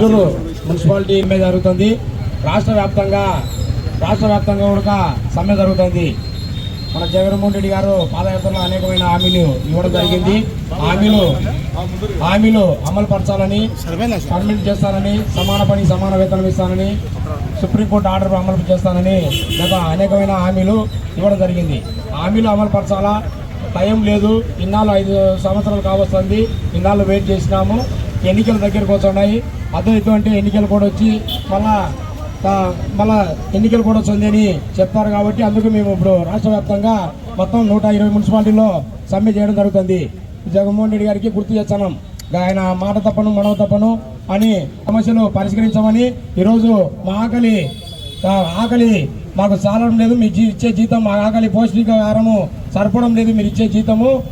Proddatur municipality మీద జరుగుతుంది. రాష్ట్ర వ్యాప్తంగా రాష్ట్ర వ్యాప్తంగా కూడా సమ్మె జరుగుతుంది. మన జగన్మోహన్ రెడ్డి గారు పాదయాత్రలో అనేకమైన హామీలు ఇవ్వడం జరిగింది. హామీలు హామీలు అమలు పరచాలని పర్మిట్ చేస్తానని సమాన పని సమాన వేతనం ఇస్తానని సుప్రీంకోర్టు ఆర్డర్ అమలు చేస్తానని గత అనేకమైన హామీలు ఇవ్వడం జరిగింది. హామీలు అమలు పరచాలా టైం లేదు. ఇన్నాళ్ళు ఐదు సంవత్సరాలు కావస్తుంది. ఇన్నాళ్ళు వెయిట్ చేసినాము. ఎన్నికల దగ్గరకు వస్తున్నాయి. అదో ఎన్నికలు కూడా వచ్చి మళ్ళా మళ్ళా ఎన్నికలు కూడా వచ్చిందని చెప్పారు చెప్తారు కాబట్టి అందుకు మేము ఇప్పుడు రాష్ట్ర వ్యాప్తంగా మొత్తం నూట ఇరవై మున్సిపాలిటీలో సమ్మె చేయడం జరుగుతుంది. జగన్మోహన్ రెడ్డి గారికి గుర్తు చేస్తున్నాం ఆయన మాట తప్పను మనవ తప్పను అని సమస్యలు పరిష్కరించమని ఈరోజు మా ఆకలి ఆకలి మాకు చాలడం లేదు. మీ జీ- ఇచ్చే జీతం మా ఆకలి పౌష్టికాహారము సరిపడం లేదు. మీరు ఇచ్చే జీతము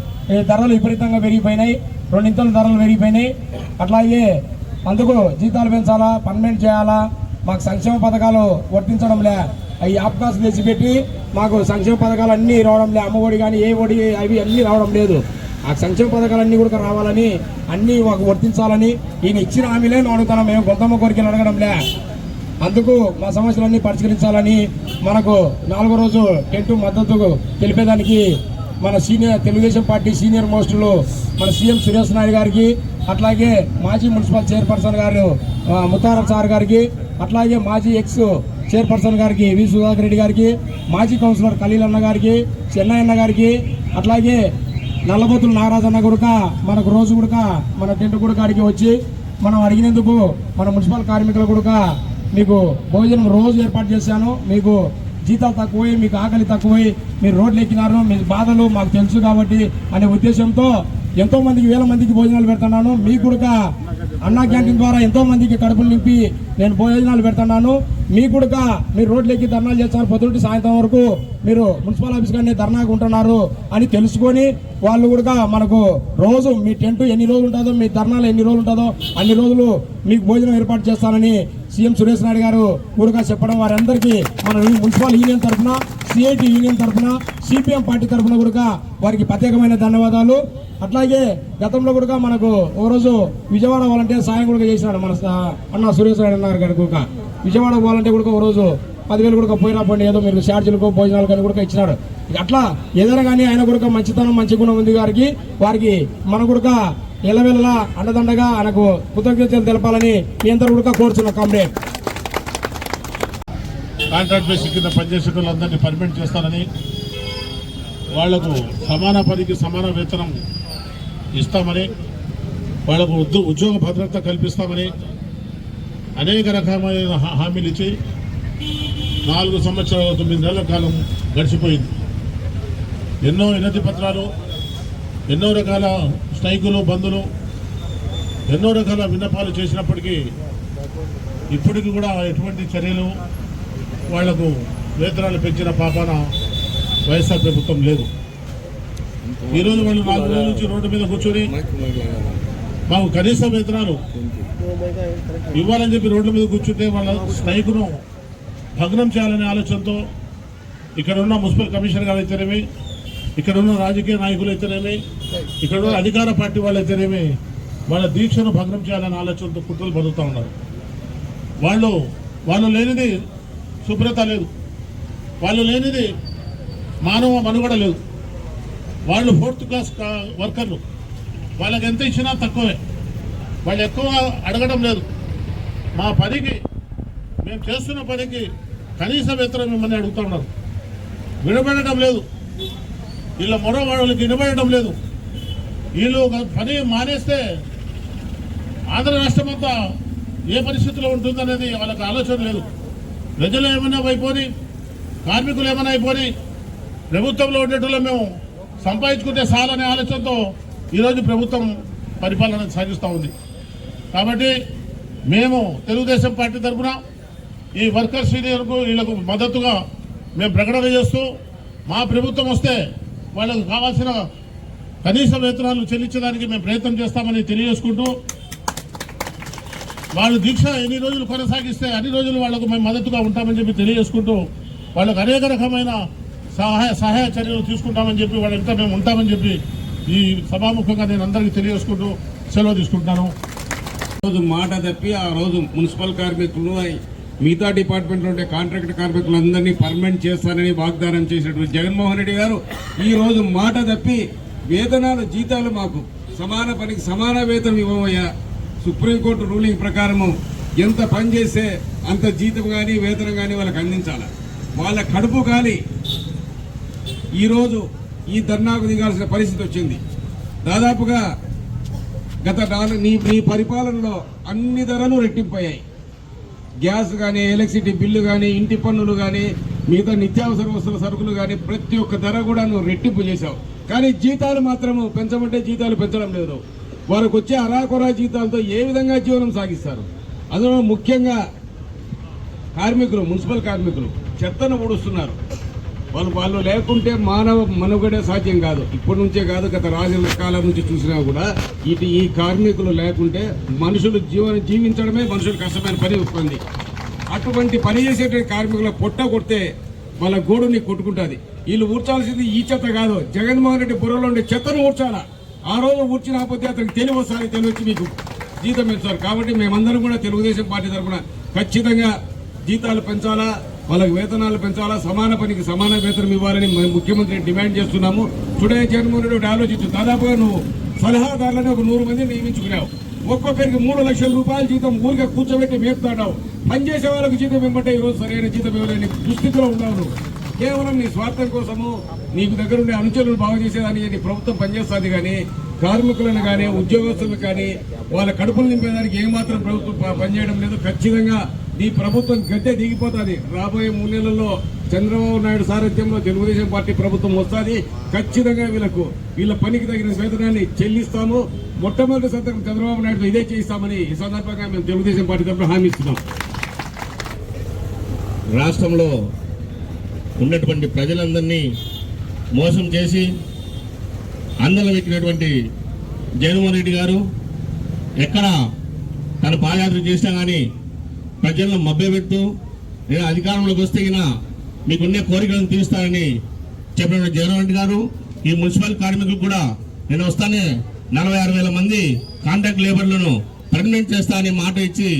ధరలు విపరీతంగా పెరిగిపోయినాయి. రెండింతలు ధరలు పెరిగిపోయినాయి. అట్లాగే అందుకు జీతాలు పెంచాలా పర్మనెంట్ చేయాలా? మాకు సంక్షేమ పథకాలు వర్తించడం లే. అవి అవకాశం తెచ్చిపెట్టి మాకు సంక్షేమ పథకాలు అన్నీ రావడం లే. అమ్మఒడి కానీ ఏ ఒడి అవి అన్నీ రావడం లేదు. ఆ సంక్షేమ పథకాలన్నీ కూడా రావాలని అన్నీ మాకు వర్తించాలని ఈయన ఇచ్చిన హామీలే మేము అడుగుతున్నాం. మేము గొంతమ్మ కోరికలు అడగడం లే. అందుకు మా సమస్యలన్నీ పరిష్కరించాలని మనకు నాలుగో రోజు టెంటు మద్దతు తెలిపేదానికి మన సీనియర్ తెలుగుదేశం పార్టీ సీనియర్ మోస్టులు మన సీఎం సురేష్ నాయుడు గారికి అట్లాగే మాజీ మున్సిపల్ చైర్పర్సన్ గారు ఆ, ముత్తారం సార్ గారికి అట్లాగే మాజీ ఎక్స్ చైర్పర్సన్ గారికి వి సుధాకర్ రెడ్డి గారికి మాజీ కౌన్సిలర్ ఖలీల్ అన్న గారికి అన్న గారికి అట్లాగే నల్లబోతుల నాగరాజన్న గుడక మనకు రోజు గుడక మన టెంట్ గుడకాడికి వచ్చి మనం అడిగినందుకు మన మున్సిపల్ కార్మికుల గుడక మీకు భోజనం రోజు ఏర్పాటు చేశాను. మీకు జీతాలు తక్కువై మీకు ఆకలి తక్కువై మీరు రోడ్లు ఎక్కినారు మీ బాధలు మాకు తెలుసు కాబట్టి అనే ఉద్దేశంతో ఎంతో మందికి వేల మందికి భోజనాలు పెడుతున్నాను. మీకు కూడా అన్నా క్యాంటీన్ ద్వారా ఎంతో మందికి కడుపులు నింపి నేను భోజనాలు పెడుతున్నాను. మీకు కూడా మీరు రోడ్లు ఎక్కి ధర్నాలు చేస్తారు. పొద్దుటి సాయంత్రం వరకు మీరు మున్సిపల్ ఆఫీస్ కానీ ధర్నాకు ఉంటున్నారు అని తెలుసుకొని వాళ్ళు కూడా మనకు రోజు మీ టెంట్ ఎన్ని రోజులు ఉంటుందో మీ ధర్నాలు ఎన్ని రోజులు ఉంటుందో అన్ని రోజులు మీకు భోజనం ఏర్పాటు చేస్తానని సీఎం సురేష్ నాయుడు గారు ఊరుగా చెప్పడం వారందరికీ మన మున్సిపల్ యూనియన్ తరఫున సిఐటి యూనియన్ తరఫున సిపిఎం పార్టీ తరఫున కూడా వారికి ప్రత్యేకమైన ధన్యవాదాలు. అట్లాగే గతంలో కూడా మనకు ఓ రోజు విజయవాడ వాలంటీర్ సాయం కూడా చేసినాడు మన అన్న సురేష్ నాయుడు అన్నారు గారు కూడా విజయవాడ వాలంటీర్ కూడా ఓ రోజు పదివేలు కూడా పోయినా ఏదో మీరు ఛార్జీలకు భోజనాలు కానీ కూడా ఇచ్చినాడు. అట్లా ఏదైనా కానీ ఆయన కూడా మంచితనం మంచి గుణం ఉంది గారికి వారికి మన కూడా ఎల్లవెల్లలా అండదండగా ఆయనకు కృతజ్ఞతలు తెలపాలని మీ అందరూ కూడా కోరుతున్నా కామ్రేడ్. కాంట్రాక్ట్ బేసిక్ కింద పనిచేసే వాళ్ళందరినీ పర్మిట్ చేస్తానని వాళ్ళకు సమాన పనికి సమాన వేతనం ఇస్తామని వాళ్ళకు ఉద్యో ఉద్యోగ భద్రత కల్పిస్తామని అనేక రకమైన హా- హామీలు ఇచ్చి నాలుగు సంవత్సరాల తొమ్మిది నెలల కాలం గడిచిపోయింది. ఎన్నో వినతి పత్రాలు ఎన్నో రకాల స్ట్రైకులు బంధులు ఎన్నో రకాల విన్నపాలు చేసినప్పటికీ ఇప్పటికి కూడా ఎటువంటి చర్యలు వాళ్ళకు వేతనాలు పెంచిన పాపాన వైఎస్ఆర్ ప్రభుత్వం లేదు. ఈరోజు వాళ్ళు నాలుగు రోజుల నుంచి రోడ్డు మీద కూర్చొని మాకు కనీస వేతనాలు ఇవ్వాలని చెప్పి రోడ్ల మీద కూర్చుంటే వాళ్ళ స్ట్రైకును భగ్నం చేయాలనే ఆలోచనతో ఇక్కడ ఉన్న మున్సిపల్ కమిషనర్ గారు అయితేనేమి ఇక్కడ ఉన్న రాజకీయ నాయకులు అయితేనేమి? ఇక్కడ ఉన్న అధికార పార్టీ వాళ్ళు అయితేనేమి? వాళ్ళ దీక్షను భగ్నం చేయాలనే ఆలోచనతో కుట్రలు బతుకుతూ ఉన్నారు. వాళ్ళు వాళ్ళు లేనిది శుభ్రత లేదు. వాళ్ళు లేనిది మానవ మనుగడ లేదు. వాళ్ళు ఫోర్త్ క్లాస్ వర్కర్లు. వాళ్ళకి ఎంత ఇచ్చినా తక్కువే. వాళ్ళు ఎక్కువ అడగడం లేదు. మా పనికి మేము చేస్తున్న పనికి కనీస వేతనం మిమ్మల్ని అడుగుతూ ఉన్నారు. వినబడటం లేదు. వీళ్ళ మరో వాళ్ళకి వినబడటం లేదు. వీళ్ళు ఒక పని మానేస్తే ఆంధ్ర రాష్ట్రం అంతా ఏ పరిస్థితిలో ఉంటుందనేది వాళ్ళకి ఆలోచన లేదు. ప్రజలు ఏమైనా అయిపోని కార్మికులు ఏమైనా అయిపోని ప్రభుత్వంలో ఉండేటోళ్ళు మేము సంపాదించుకుంటే చాలనే ఆలోచనతో ఈరోజు ప్రభుత్వం పరిపాలన సాగిస్తూ ఉంది. కాబట్టి మేము తెలుగుదేశం పార్టీ తరఫున ఈ వర్కర్స్ యూనియన్కు వీళ్ళకు మద్దతుగా మేము ప్రకటన చేస్తూ మా ప్రభుత్వం వస్తే వాళ్ళకు కావాల్సిన కనీస వేతనాలు చెల్లించడానికి మేము ప్రయత్నం చేస్తామని తెలియజేసుకుంటూ వాళ్ళు దీక్ష ఎన్ని రోజులు కొనసాగిస్తే అన్ని రోజులు వాళ్ళకు మేము మద్దతుగా ఉంటామని చెప్పి తెలియజేసుకుంటూ వాళ్ళకు అనేక రకమైన సహాయ సహాయ చర్యలు తీసుకుంటామని చెప్పి వాళ్ళంతా మేము ఉంటామని చెప్పి ఈ సభాముఖంగా నేను అందరికీ తెలియజేసుకుంటూ సెలవు తీసుకుంటున్నాను. రోజు మాట తప్పి ఆ రోజు మున్సిపల్ కార్మికులు మిగతా డిపార్ట్మెంట్లో ఉండే కాంట్రాక్ట్ కార్మికులందరినీ పర్మనెంట్ చేస్తానని వాగ్దానం చేసినటువంటి జగన్మోహన్ రెడ్డి గారు ఈరోజు మాట తప్పి వేతనాలు జీతాలు మాకు సమాన పనికి సమాన వేతనం ఇవ్వమయ్యా. సుప్రీంకోర్టు రూలింగ్ ప్రకారము ఎంత పని చేస్తే అంత జీతం కానీ వేతనం కానీ వాళ్ళకి అందించాలి. వాళ్ళ కడుపు కానీ ఈరోజు ఈ ధర్నాకు దిగాల్సిన పరిస్థితి వచ్చింది. దాదాపుగా గత నాలుగు నీ నీ పరిపాలనలో అన్ని ధరలు రెట్టింపయ్యాయి. గ్యాస్ కానీ ఎలక్ట్రిసిటీ బిల్లు కానీ ఇంటి పన్నులు కానీ మిగతా నిత్యావసర వస్తువుల సరుకులు కానీ ప్రతి ఒక్క ధర కూడా నువ్వు రెట్టింపు చేశావు. కానీ జీతాలు మాత్రము పెంచమంటే జీతాలు పెంచడం లేదు. వారికి వచ్చే అరాకొరా జీతాలతో ఏ విధంగా జీవనం సాగిస్తారు? అందులో ముఖ్యంగా కార్మికులు మున్సిపల్ కార్మికులు చెత్తను ఊడుస్తున్నారు వాళ్ళు వాళ్ళు లేకుంటే మానవ మనుగడే సాధ్యం కాదు. ఇప్పటి నుంచే కాదు గత రాజుల కాలం నుంచి చూసినా కూడా ఇటు ఈ కార్మికులు లేకుంటే మనుషులు జీవనం జీవించడమే మనుషులు కష్టమైన పని వస్తుంది అటువంటి పని చేసేటువంటి కార్మికుల పొట్ట కొడితే వాళ్ళ గోడుని కొట్టుకుంటుంది. వీళ్ళు ఊడ్చాల్సింది ఈ చెత్త కాదు. జగన్మోహన్ రెడ్డి బుర్రలో ఉండే చెత్తను ఊడ్చాలా ఆ రోజు ఊడ్చినకపోతే అతనికి తెలివి వస్తుంది తెలివచ్చి మీకు జీతం ఇస్తారు కాబట్టి మేమందరం కూడా తెలుగుదేశం పార్టీ తరఫున ఖచ్చితంగా జీతాలు పెంచాలా? వాళ్ళకి వేతనాలు పెంచాలా? సమాన పనికి సమాన వేతనం ఇవ్వాలని మేము ముఖ్యమంత్రి డిమాండ్ చేస్తున్నాము. టుడే జగన్మోహన్ రెడ్డి ఆలోచించు. దాదాపుగా నువ్వు సలహాదారులని ఒక నూరు మంది నియమించుకున్నావు. ఒక్కొక్కరికి మూడు లక్షల రూపాయల జీతం ఊరికే కూర్చోబెట్టి మేపుతాడావు. పనిచేసే వాళ్ళకి జీతం ఇవ్వమంటే ఈరోజు సరైన జీతం ఇవ్వలేని దుస్థితిలో ఉన్నావు నువ్వు. కేవలం నీ స్వార్థం కోసము నీకు దగ్గర ఉండే అనుచరులు బాగు చేసేదానికి నీ ప్రభుత్వం పనిచేస్తుంది కానీ కార్మికులను కానీ ఉద్యోగస్తులను కానీ వాళ్ళ కడుపులు నింపేదానికి ఏమాత్రం ప్రభుత్వం పనిచేయడం లేదు. ఖచ్చితంగా నీ ప్రభుత్వం గద్దె దిగిపోతుంది. రాబోయే మూడు నెలల్లో చంద్రబాబు నాయుడు సారథ్యంలో తెలుగుదేశం పార్టీ ప్రభుత్వం వస్తుంది. ఖచ్చితంగా వీళ్ళకు వీళ్ళ పనికి తగిన వేతనాన్ని చెల్లిస్తాము. మొట్టమొదటి సంతకం చంద్రబాబు నాయుడు ఇదే చేయిస్తామని ఈ సందర్భంగా మేము తెలుగుదేశం పార్టీ తరఫున హామీ ఇస్తున్నాం. రాష్ట్రంలో ఉన్నటువంటి ప్రజలందరినీ మోసం చేసి అందరం పెట్టినటువంటి జగన్మోహన్ రెడ్డి గారు ఎక్కడ తన పాదయాత్ర చేసినా కానీ ప్రజలను మభ్యపెడుతూ నేను అధికారంలోకి వస్తే గిన మీకున్నే కోరికలను తీరుస్తానని చెప్పిన జగన్ రెడ్డి గారు. ఈ మున్సిపల్ కార్మికులు కూడా నేను వస్తానే నలభై ఆరు వేల మంది కాంట్రాక్ట్ లేబర్లను పర్మనెంట్ చేస్తా అనే మాట ఇచ్చి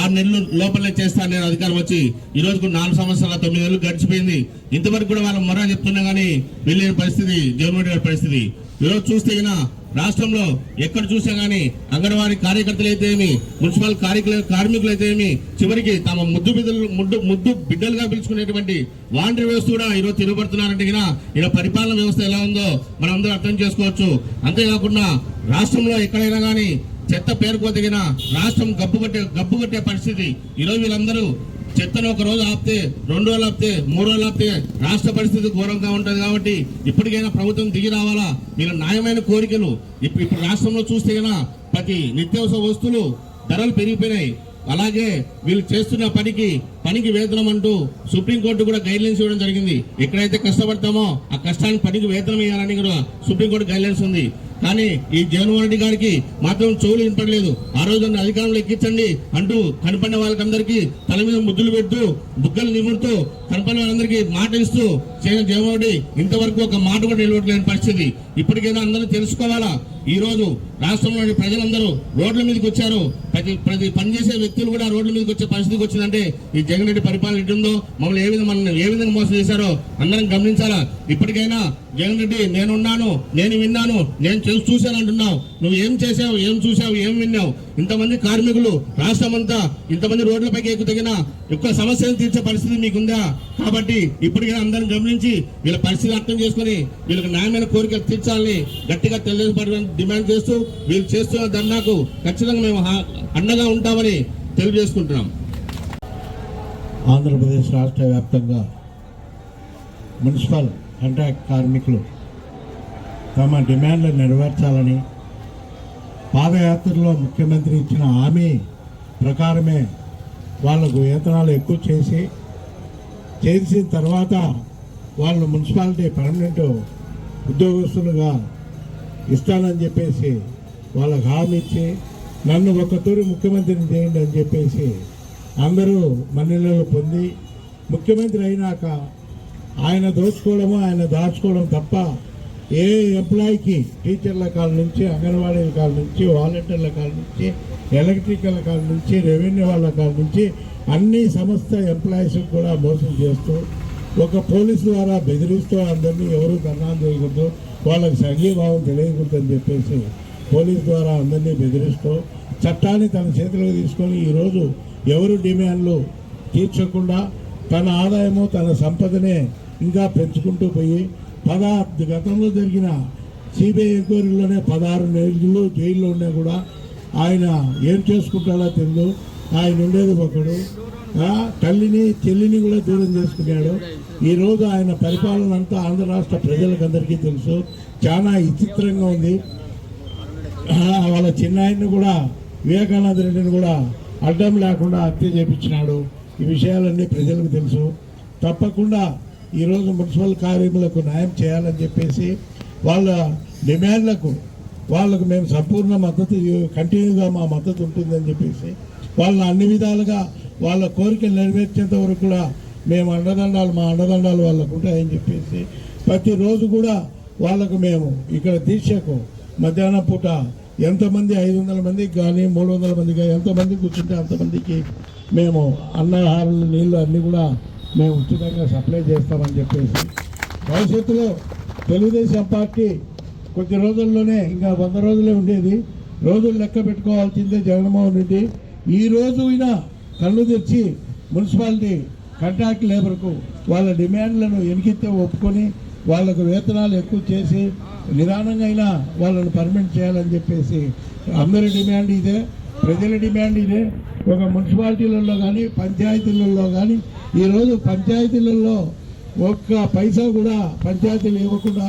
ఆరు నెలలు లోపలే చేస్తా నేను అధికారం వచ్చి ఈ రోజుకు నాలుగు సంవత్సరాల తొమ్మిది నెలలు గడిచిపోయింది. ఇంతవరకు కూడా వాళ్ళు మొర చెప్తున్నా కానీ వెళ్ళిన పరిస్థితి జగన్మోహన్ గారి పరిస్థితి. ఈరోజు చూస్తే రాష్ట్రంలో ఎక్కడ చూసా గానీ అంగన్వాడీ కార్యకర్తలు అయితే ఏమి మున్సిపల్ కార్మికులు అయితే ఏమి చివరికి తమ ముద్దు బిడ్డలు ముద్దు ముద్దు బిడ్డలుగా పిలుచుకునేటువంటి వాండరీ వ్యవస్థ కూడా ఈరోజు తిరుగుబడుతున్నారంటే గిన ఇలా పరిపాలన వ్యవస్థ ఎలా ఉందో మనం అందరూ అర్థం చేసుకోవచ్చు. అంతేకాకుండా రాష్ట్రంలో ఎక్కడైనా కానీ చెత్త పేరుకోదగిన రాష్ట్రం గబ్బు కట్టే గబ్బు కట్టే పరిస్థితి. ఈరోజు వీళ్ళందరూ చెత్తను ఒక రోజు ఆపితే రెండు రోజులు ఆపితే మూడు రోజులు ఆపితే రాష్ట్ర పరిస్థితి ఘోరంగా ఉంటుంది కాబట్టి ఇప్పటికైనా ప్రభుత్వం దిగి రావాలా? మీరు న్యాయమైన కోరికలు. ఇప్పుడు ఇప్పుడు రాష్ట్రంలో చూస్తే ప్రతి నిత్యావసర వస్తువులు ధరలు పెరిగిపోయినాయి. అలాగే వీళ్ళు చేస్తున్న పనికి పనికి వేతనం అంటూ సుప్రీంకోర్టు కూడా గైడ్లైన్స్ ఇవ్వడం జరిగింది. ఎక్కడైతే కష్టపడతామో ఆ కష్టానికి పనికి వేతనం ఇవ్వాలని కూడా సుప్రీంకోర్టు గైడ్లైన్స్ ఉంది. కానీ ఈ జగన్మోహన్ రెడ్డి గారికి మాత్రం చెవులు వినపడలేదు. ఆ రోజు నన్ను అధికారంలో ఎక్కించండి అంటూ కనపడిన వాళ్ళకందరికీ తల మీద ముద్దులు పెడుతూ బుగ్గలు నిమురుతూ కనపడిన వాళ్ళందరికీ మాట ఇస్తూ చేయని జగన్మోహన్ రెడ్డి ఇంతవరకు ఒక మాట కూడా నిలవట్లేని పరిస్థితి. ఇప్పటికైనా అందరూ తెలుసుకోవాలా? ఈ రోజు రాష్ట్రంలోని ప్రజలందరూ రోడ్ల మీదకి వచ్చారు. ప్రతి ప్రతి పనిచేసే వ్యక్తులు కూడా రోడ్ల మీదకి వచ్చే పరిస్థితికి వచ్చిందంటే ఈ జగన్ రెడ్డి పరిపాలన ఎటుందో మమ్మల్ని ఏ విధంగా మనం ఏ విధంగా మోసం చేశారో అందరం గమనించాలా? ఇప్పటికైనా జగన్ రెడ్డి నేనున్నాను నేను విన్నాను నేను చూసి చూశాను అంటున్నావు. నువ్వు ఏం చేసావు ఏం చూసావు ఏం విన్నావు? ఇంతమంది కార్మికులు రాష్ట్రం అంతా ఇంతమంది రోడ్లపైకి ఎక్కుతగిన ఎక్కువ సమస్యను తీర్చే పరిస్థితి మీకుందా? కాబట్టి ఇప్పటికైనా అందరం గమనించి వీళ్ళ పరిస్థితి అర్థం చేసుకొని వీళ్ళకి న్యాయమైన కోరికలు తీర్చాలని గట్టిగా తెలియజేయబడి డిమాండ్ చేస్తూ వీళ్ళు చేస్తున్న ధర్నాకు ఖచ్చితంగా మేము అండగా ఉంటామని తెలియజేసుకుంటున్నాం. ఆంధ్రప్రదేశ్ రాష్ట్ర వ్యాప్తంగా మున్సిపల్ కాంట్రాక్ట్ కార్మికులు తమ డిమాండ్లు నెరవేర్చాలని పాదయాత్రలో ముఖ్యమంత్రి ఇచ్చిన హామీ ప్రకారమే వాళ్ళకు వేతనాలు ఎక్కువ చేసి చేసిన తర్వాత వాళ్ళు మున్సిపాలిటీ పర్మనెంట్ ఉద్యోగస్తులుగా ఇస్తానని చెప్పేసి వాళ్ళకు హామీ ఇచ్చి నన్ను ఒక తూరి ముఖ్యమంత్రిని చేయండి అని చెప్పేసి అందరూ మన్నెలలో పొంది ముఖ్యమంత్రి అయినాక ఆయన దోచుకోవడము ఆయన దాచుకోవడం తప్ప ఏ ఎంప్లాయీకి టీచర్ల కాల నుంచి అంగన్వాడీల కాల నుంచి వాలంటీర్ల కాల నుంచి ఎలక్ట్రికల్ కాల నుంచి రెవెన్యూ వాళ్ళ కాల నుంచి అన్ని సంస్థ ఎంప్లాయీస్ కూడా మోసం చేస్తూ ఒక పోలీసు ద్వారా బెదిరిస్తూ అందరినీ ఎవరు ధర్నాలు చేయకూడదు వాళ్ళకి సంఘీభావం తెలియకూడదు అని చెప్పేసి పోలీస్ ద్వారా అందరినీ బెదిరిస్తూ చట్టాన్ని తన చేతిలోకి తీసుకొని ఈరోజు ఎవరు డిమాండ్లు తీర్చకుండా తన ఆదాయము తన సంపదనే ఇంకా పెంచుకుంటూ పోయి పదా గతంలో జరిగిన సిబిఐ ఎంక్వైరీలోనే పదహారు నెలలు జైల్లో ఉన్నా కూడా ఆయన ఏం చేసుకుంటాడో తెలియదు ఆయన ఉండేది ఒకడు. తల్లిని చెల్లిని కూడా దూరం చేసుకున్నాడు. ఈరోజు ఆయన పరిపాలన అంతా ఆంధ్ర రాష్ట్ర ప్రజలకందరికీ తెలుసు. చాలా విచిత్రంగా ఉంది. వాళ్ళ చిన్నాయన్ని కూడా వివేకానంద రెడ్డిని కూడా అడ్డం లేకుండా హత్య చేపించినాడు. ఈ విషయాలన్నీ ప్రజలకు తెలుసు. తప్పకుండా ఈరోజు మున్సిపల్ కార్మికులకు న్యాయం చేయాలని చెప్పేసి వాళ్ళ డిమాండ్లకు వాళ్ళకు మేము సంపూర్ణ మద్దతు కంటిన్యూగా మా మద్దతు ఉంటుందని చెప్పేసి వాళ్ళ అన్ని విధాలుగా వాళ్ళ కోరికలు నెరవేర్చేంత వరకు కూడా మేము అండదండాలు మా అండదండాలు వాళ్ళకు ఉంటాయని చెప్పేసి ప్రతిరోజు కూడా వాళ్ళకు మేము ఇక్కడ దీక్షకు మధ్యాహ్నం పూట ఎంతమంది ఐదు వందల మందికి కానీ మూడు వందల మందికి కానీ ఎంతమంది కూర్చుంటే అంతమందికి మేము అన్నహారాలు నీళ్ళు అన్నీ కూడా మేము ఉచితంగా సప్లై చేస్తామని చెప్పేసి భవిష్యత్తులో తెలుగుదేశం పార్టీ కొద్ది రోజుల్లోనే ఇంకా వంద రోజులే ఉండేది రోజులు లెక్క పెట్టుకోవాల్సిందే జగన్మోహన్ రెడ్డి. ఈ రోజు అయినా కళ్ళు తెచ్చి మున్సిపాలిటీ కంట్రాక్ట్ లేబర్కు వాళ్ళ డిమాండ్లను ఎనికితే ఒప్పుకొని వాళ్ళకు వేతనాలు ఎక్కువ చేసి నిదానంగా అయినా వాళ్ళని పర్మిట్ చేయాలని చెప్పేసి అందరి డిమాండ్ ఇదే. ప్రజల డిమాండ్ ఇదే. ఒక మున్సిపాలిటీలలో కానీ పంచాయతీలలో కానీ ఈరోజు పంచాయతీలలో ఒక్క పైసా కూడా పంచాయతీలు ఇవ్వకుండా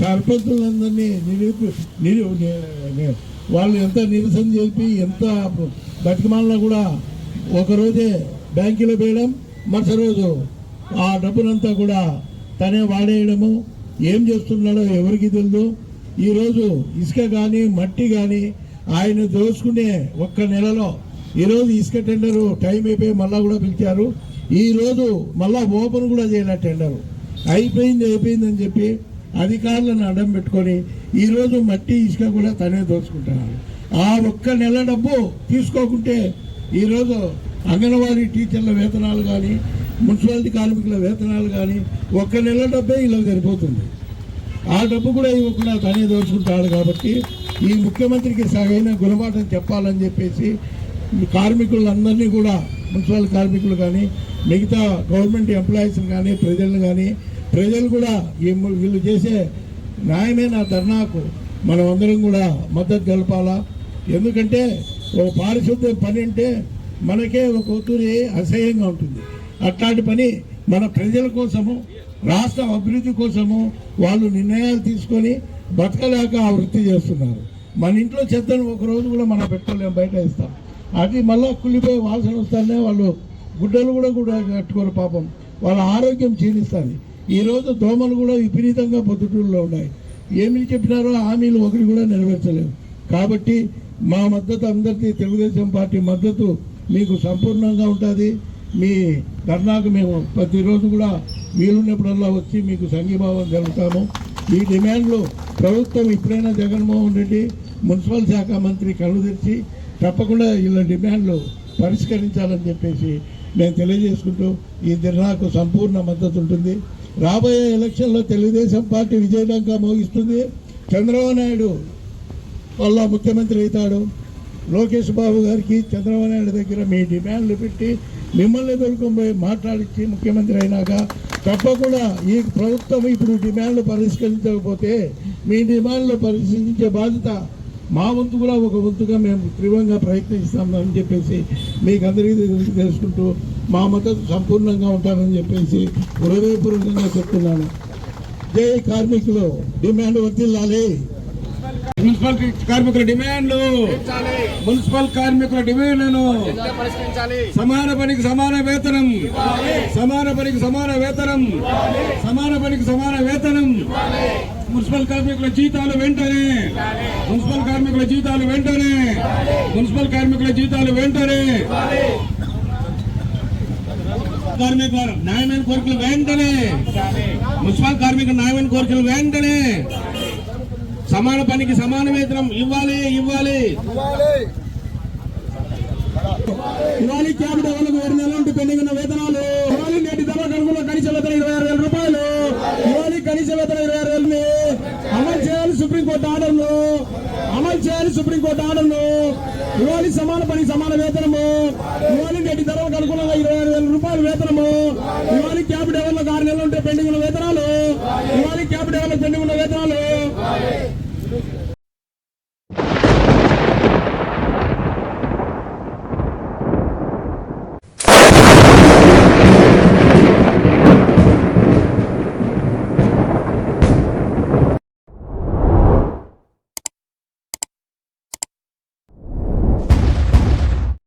సర్పంచులందరినీ నిరూపి నిరూ వాళ్ళు ఎంత నిరసన చేపి ఎంత బతికమాలినా కూడా ఒకరోజే బ్యాంకులో వేయడం మరుసటి రోజు ఆ డబ్బునంతా కూడా తనే వాడేయడము. ఏం చేస్తున్నాడో ఎవరికి తెలియదు ఈరోజు ఇసుక కానీ మట్టి కానీ ఆయన దోచుకునే ఒక్క నెలలో ఈరోజు ఇసుక టెండరు టైం అయిపోయి మళ్ళా కూడా పిలిచారు. ఈరోజు మళ్ళా ఓపెన్ కూడా చేయలే టెండరు. అయిపోయింది అయిపోయింది అని చెప్పి అధికారులను అడ్డం పెట్టుకొని ఈరోజు మట్టి ఇసుక కూడా తనే దోచుకుంటున్నారు ఆ ఒక్క నెల డబ్బు తీసుకోకుంటే ఈరోజు అంగన్వాడీ టీచర్ల వేతనాలు కానీ మున్సిపాలిటీ కార్మికుల వేతనాలు కానీ ఒక్క నెల డబ్బే ఇలా సరిపోతుంది. ఆ డబ్బు కూడా ఇవ్వకుండా తనే దోచుకుంటాడు కాబట్టి ఈ ముఖ్యమంత్రికి సరైన గుణపాఠం చెప్పాలని చెప్పేసి కార్మికులందరినీ కూడా మున్సిపల్ కార్మికులు కానీ మిగతా గవర్నమెంట్ ఎంప్లాయీస్ని కానీ ప్రజలను కానీ ప్రజలు కూడా ఈ వీళ్ళు చేసే న్యాయమైన ధర్నాకు మనం అందరం కూడా మద్దతు తెలపాలా? ఎందుకంటే ఓ పారిశుద్ధ్యం పని అంటే మనకే ఒక ఒత్తిడి అసహ్యంగా ఉంటుంది. అట్లాంటి పని మన ప్రజల కోసము రాష్ట్ర అభివృద్ధి కోసము వాళ్ళు నిర్ణయాలు తీసుకొని బతకలేక ఆ వృత్తి చేస్తున్నారు. మన ఇంట్లో చెత్తను ఒక రోజు కూడా మనం పెట్టుకోలేము బయట ఇస్తాం అది మళ్ళీ కుళ్ళిపోయి వాసన వస్తానే వాళ్ళు గుడ్డలు కూడా కూడా కట్టుకోరు పాపం. వాళ్ళ ఆరోగ్యం క్షీణిస్తుంది. ఈరోజు దోమలు కూడా విపరీతంగా పొద్దుటూరులో ఉన్నాయి. ఏమి చెప్పినారో హామీలు ఒకటి కూడా నెరవేర్చలేవు కాబట్టి మా మద్దతు అందరికీ తెలుగుదేశం పార్టీ మద్దతు మీకు సంపూర్ణంగా ఉంటుంది. మీ ధర్నాకు మేము ప్రతిరోజు కూడా వీలున్నప్పుడల్లా వచ్చి మీకు సంఘీభావం జరుగుతాము. ఈ డిమాండ్లు ప్రభుత్వం ఇప్పుడైనా జగన్మోహన్ రెడ్డి మున్సిపల్ శాఖ మంత్రి కళ్ళు తెరిచి తప్పకుండా ఇలా డిమాండ్లు పరిష్కరించాలని చెప్పేసి నేను తెలియజేసుకుంటూ ఈ ధర్నాకు సంపూర్ణ మద్దతు ఉంటుంది. రాబోయే ఎలక్షన్లో తెలుగుదేశం పార్టీ విజయడంగా మోగిస్తుంది. చంద్రబాబు నాయుడు వల్ల ముఖ్యమంత్రి అవుతాడు. లోకేష్ బాబు గారికి చంద్రబాబు నాయుడు దగ్గర మీ డిమాండ్లు పెట్టి మిమ్మల్ని దొరుకుపోయి మాట్లాడించి ముఖ్యమంత్రి అయినాక తప్పకుండా ఈ ప్రభుత్వం ఇప్పుడు డిమాండ్లు పరిష్కరించకపోతే మీ డిమాండ్లు పరిశీలించే బాధ్యత మా వంతు కూడా ఒక వంతుగా మేము తీవ్రంగా ప్రయత్నిస్తామని చెప్పేసి మీకు అందరికీ తెలుసుకుంటూ మా మద్దతు సంపూర్ణంగా ఉంటానని చెప్పేసి హృదయపూర్వకంగా చెప్తున్నాను. జై కార్మికులు డిమాండ్ వర్తిల్లాలి. మున్సిపల్ కార్మికుల డిమాండ్లు. మున్సిపల్ కార్మికుల డిమాండ్లను సమాన పనికి సమాన వేతనం. సమాన పనికి సమాన వేతనం. సమాన పనికి సమాన వేతనం. మున్సిపల్ కార్మికుల జీతాలు వెంటనే. మున్సిపల్ కార్మికుల జీతాలు వెంటనే. మున్సిపల్ కార్మికుల జీతాలు వెంటనే. కార్మికుల న్యాయమైన కోరికలు వెంటనే. మున్సిపల్ కార్మికుల న్యాయమైన కోరికలు వెంటనే. సమాన పనికి సమాన వేతనం ఇవ్వాలి ఇవ్వాలి. ఇవాళ క్యాబినెట్ వాళ్ళకు ఏడు నెలల నుండి పెండింగ్ ఉన్న వేతనాలు. ఇవాళ నేటి ధర కనుగొన్న కనీస వేతనం ఇరవై ఆరు వేల రూపాయలు. ఇవాళ కనీస వేతనం ఇరవై ఆరు వేలని అమలు చేయాలి సుప్రీంకోర్టు ఆర్డర్లు అమలు చేయాలి సుప్రీంకోర్టు ఆర్డర్లు ఇవాళ సమాన పని సమాన వేతనము. ఇవాళ నేటి ధరలకు అనుగుణంగా ఇరవై ఆరు వేల రూపాయల వేతనము. ఇవాళ క్యాబినెట్ వాళ్ళకు ఆరు నెలలు ఉంటే పెండింగ్ ఉన్న వేతనాలు. ఇవాళ క్యాబినెట్ వాళ్ళకి పెండింగ్ ఉన్న వేతనాలు.